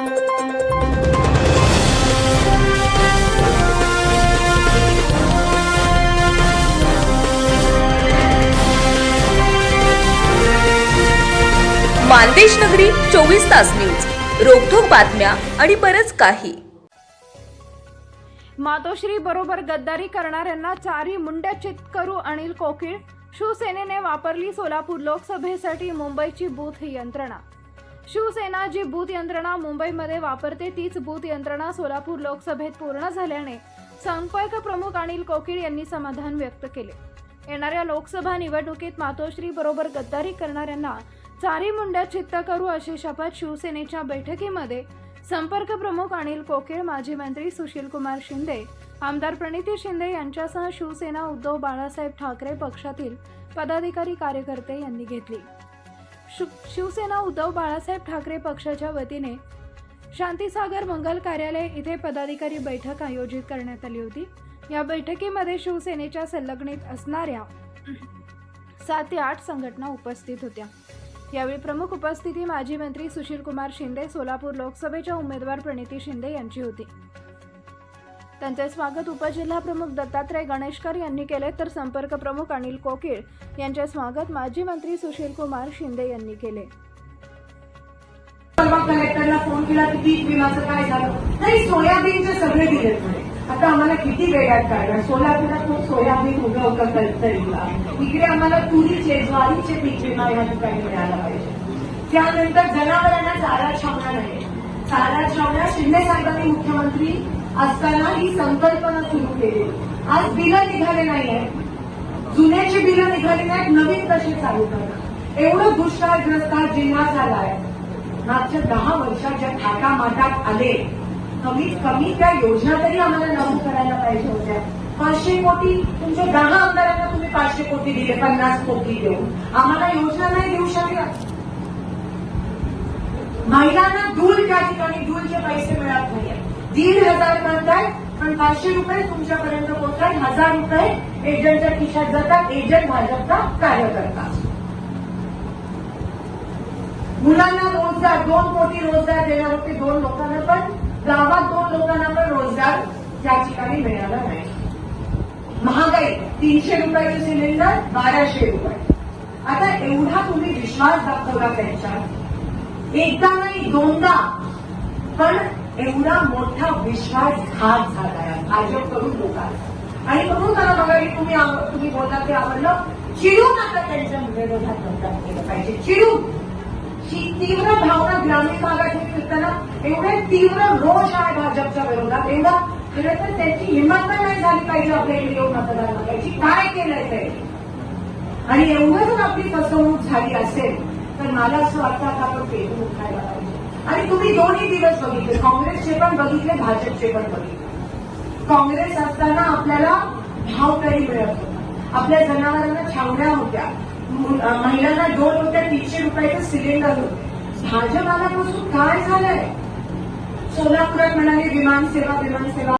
मानदेश नगरी चोवीस तास न्यूज. रोखोक बातम्या आणि बरच काही. मातोश्री बरोबर गद्दारी करणाऱ्यांना चारी मुंड्या करू अनिल कोकिळ. शिवसेनेने वापरली सोलापूर लोकसभेसाठी मुंबईची बूथ यंत्रणा. शिवसेना जी बूथ यंत्रणा मुंबईमध्ये वापरते तीच बूथ यंत्रणा सोलापूर लोकसभेत पूर्ण झाल्याने संपर्क प्रमुख अनिल कोकीळ यांनी समाधान व्यक्त केले. येणाऱ्या लोकसभा निवडणुकीत मातोश्री बरोबर गद्दारी करणाऱ्यांना चारी मुंड्यात चित्त करू अशी शपथ शिवसेनेच्या बैठकीमध्ये संपर्क प्रमुख अनिल कोकिळ माजी मंत्री सुशील कुमार शिंदे आमदार प्रणिती शिंदे यांच्यासह शिवसेना उद्धव बाळासाहेब ठाकरे पक्षातील पदाधिकारी कार्यकर्ते यांनी घेतली. शिवसेना उद्धव बाळासाहेब ठाकरे पक्षाच्या वतीने शांतीसागर मंगल कार्यालय इथे पदाधिकारी बैठक आयोजित करण्यात आली होती. या बैठकीमध्ये शिवसेनेच्या संलग्नित असणाऱ्या सात ते आठ संघटना उपस्थित होत्या. यावेळी प्रमुख उपस्थिती माजी मंत्री सुशील कुमार शिंदे सोलापूर लोकसभेच्या उमेदवार प्रणिती शिंदे यांची होती. त्यांचे स्वागत उपजिल्हा प्रमुख दत्तात्रय गणेशकर यांनी केले. तर संपर्क प्रमुख अनिल कोकीळ यांचे स्वागत माजी मंत्री सुशील कुमार शिंदे यांनी केले. कलेक्टरला फोन केला की पीक विमाचं काय झालं? नाही सोयाबीनचे सगळे दिले आता आम्हाला किती वेळात काढणार सोलापूरला खूप सोयाबीन उभं होतं कल्चरला इकडे आम्हाला तुरीचे ज्वारीचे पीक विमा या ठिकाणी मिळाला पाहिजे. त्यानंतर जनावरांना चारा छावणार नाही चारा शिंदे साहेबांनी मुख्यमंत्री असताना ही संकल्पना सुरू केली. आज बिलं निघाले नाही आहेत जुन्याची बिलं निघाली नाहीत नवीन तशी चालू करणार एवढं दुष्काळग्रस्त जिल्हा झाला आहे मागच्या दहा वर्षात ज्या थाटामाटात आले कमीत कमी त्या योजना तरी आम्हाला लागू करायला पाहिजे होत्या. पाचशे कोटी तुमच्या दहा आमदारांना तुम्ही पाचशे कोटी दिले पन्नास कोटी देऊन. आम्हाला योजना नाही देऊ शकल्या महिलांना दूर त्या ठिकाणी दूरचे पैसे मिळत नाहीये. दीड हजार म्हणताय पण पाचशे रुपये तुमच्यापर्यंत पोहोचतात हजार रुपये एजंटच्या खिशात जातात एजंट भाजपचा कार्यकर्ता. मुलांना रोजगार दोन कोटी रोजगार देणार होते दोन लोकांना पण गावात दोन लोकांना पण रोजगार त्या ठिकाणी मिळाला नाही. महागाई तीनशे रुपयाचे सिलेंडर बाराशे रुपये. आता एवढा तुम्ही विश्वास दाखवला त्यांच्यावर. एकदा नाही दोनदा. पण एवढा मोठा विश्वासघात झाला भाजपकडून लोकांना आणि म्हणून मला बघा की तुम्ही तुम्ही बोलता ते आवडलं. चिडून आता त्यांच्या विरोधात मतदान केलं पाहिजे. चिडून ही तीव्र भावना ग्रामीण भागात फिरताना एवढे तीव्र रोष आहे भाजपच्या विरोधात. एवढा खरं तर त्यांची हिंमत नाही झाली पाहिजे आपल्या इकडे येऊन मतदान करायची काय केलंय ते? आणि एवढं जर आपली फसवणूक झाली असेल तर मला असं वाटतं आता आपण पेटून उठायला पाहिजे. आणि तुम्ही दोन्ही दिवस बघितले. काँग्रेसचे पण बघितले भाजपचे पण बघितले. काँग्रेस असताना आपल्याला भाव तरी मिळत होता. आपल्या जनावरांना छावण्या होत्या. महिलांना दोन होत्या तीनशे रुपयाचे सिलेंडर होते. भाजप आल्यापासून काय झालंय? सोलापुरात म्हणाले विमानसेवा विमानसेवा